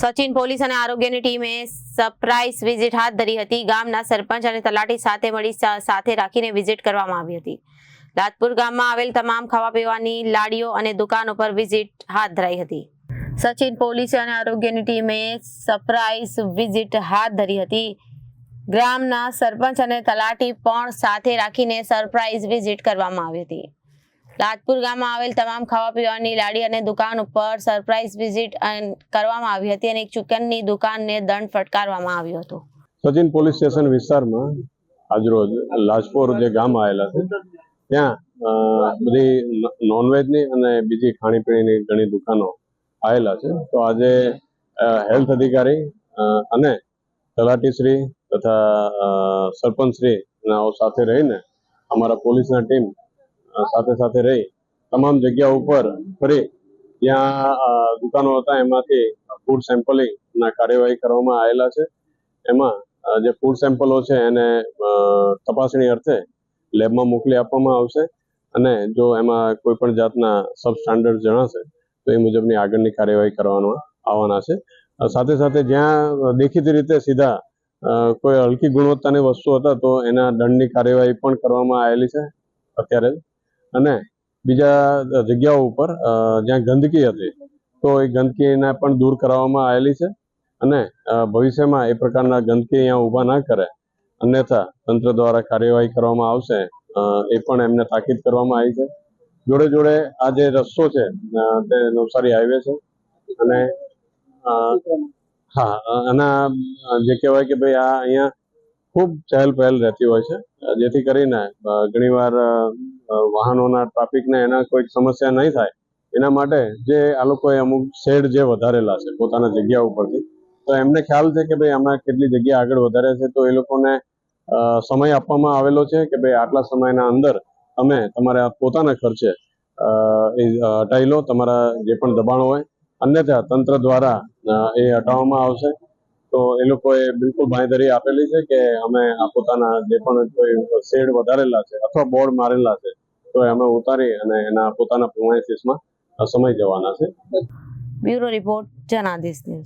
Sachin police અને આરોગ્યની ટીમે સરપ્રાઇઝ વિઝિટ હાથ ધરી હતી. ગામના સરપંચ અને તલાટી સાથે મળી સાથે રાખીને વિઝિટ કરવામાં આવી હતી. લાતપુર ગામમાં આવેલ તમામ ખાવા પીવાની લાડીઓ અને દુકાનો પર વિઝિટ હાથ ધરાઈ હતી. સચિન પોલીસ અને આરોગ્યની ટીમે સરપ્રાઇઝ વિઝિટ હાથ ધરી હતી. ગ્રામના સરપંચ અને તલાટી પણ સાથે રાખીને સરપ્રાઇઝ વિઝિટ કરવામાં આવી હતી. લાજપુર ગામમાં આવેલ તમામ ખાવા પીવાની લાડી અને દુકાન ઉપર સરપ્રાઇઝ વિઝિટ કરવામાં આવી હતી અને એક ચિકનની દુકાનને દંડ ફટકારવામાં આવ્યો હતો. સચિન પોલીસ સ્ટેશન વિસ્તારમાં આજરોજ લાજપોર જે ગામ આવેલા છે, ત્યાં બધી નોનવેજની અને બીજી ખાણીપીણીની ઘણી દુકાનો આવેલા છે. તો આજે હેલ્થ અધિકારી અને તલાટીશ્રી તથા સરપંચશ્રી સાથે રહીને અમારા પોલીસના ટીમ સાથે સાથે રહી તમામ જગ્યા ઉપર ફરી ત્યાં દુકાનો હતા, એમાંથી ફૂડ સેમ્પલિંગના કાર્યવાહી કરવામાં આવેલા છે. એમાં જે ફૂડ સેમ્પલો છે એને તપાસણી અર્થે લેબમાં મોકલી આપવામાં આવશે અને જો એમાં કોઈ પણ જાતના સબ સ્ટાન્ડર્ડ જણાશે, તો એ મુજબની આગળની કાર્યવાહી કરવાનું આવવાના છે. સાથે સાથે જ્યાં દેખીતી રીતે સીધા કોઈ હલકી ગુણવત્તાની વસ્તુ હતા, તો એના દંડની કાર્યવાહી પણ કરવામાં આવેલી છે અત્યારે. અને બીજા જગ્યાઓ ઉપર જ્યાં ગંદકી હતી, તો એ ગંદકીને પણ દૂર કરવામાં આવેલી છે અને ભવિષ્યમાં એ પ્રકારના ગંદકી અહીંયા ઊભા ના કરે. અન્યથા તંત્ર દ્વારા કાર્યવાહી કરવામાં આવશે એ પણ એમને તાકીદ કરવામાં આવી છે. જોડે જોડે આ જે રસ્તો છે તે નવસારી હાઈવે છે અને હા અને જે કહેવાય કે ભાઈ આ અહીંયા ખૂબ ચહેલ પહેલ રહેતી હોય છે. જેથી કરીને ઘણીવાર વાહનોના ટ્રાફિકને એના કોઈ સમસ્યા નહીં થાય. એના માટે જે આ લોકોએ અમુક શેડ જે વધારેલા છે, પોતાના જગ્યા ઉપરથી, તો એમને ખ્યાલ છે કે ભાઈ હમણાં કેટલી જગ્યા આગળ વધારે છે, તો એ લોકોને સમય આપવામાં આવેલો છે કે ભાઈ આટલા સમયના અંદર તમે તમારા પોતાના ખર્ચે હટાવી લો તમારા જે પણ દબાણો હોય, અન્યથા તંત્ર દ્વારા એ હટાવવામાં આવશે. તો એ લોકોએ બિલકુલ બાંયધરી આપેલી છે કે અમે આ પોતાના જે પણ કોઈ શેડ વધારેલા છે અથવા બોર્ડ મારેલા છે, તો અમે ઉતારી અને એના પોતાના પ્રોમાઇસીસમાં સમય જવાના છે. Bureau report Janadesh news.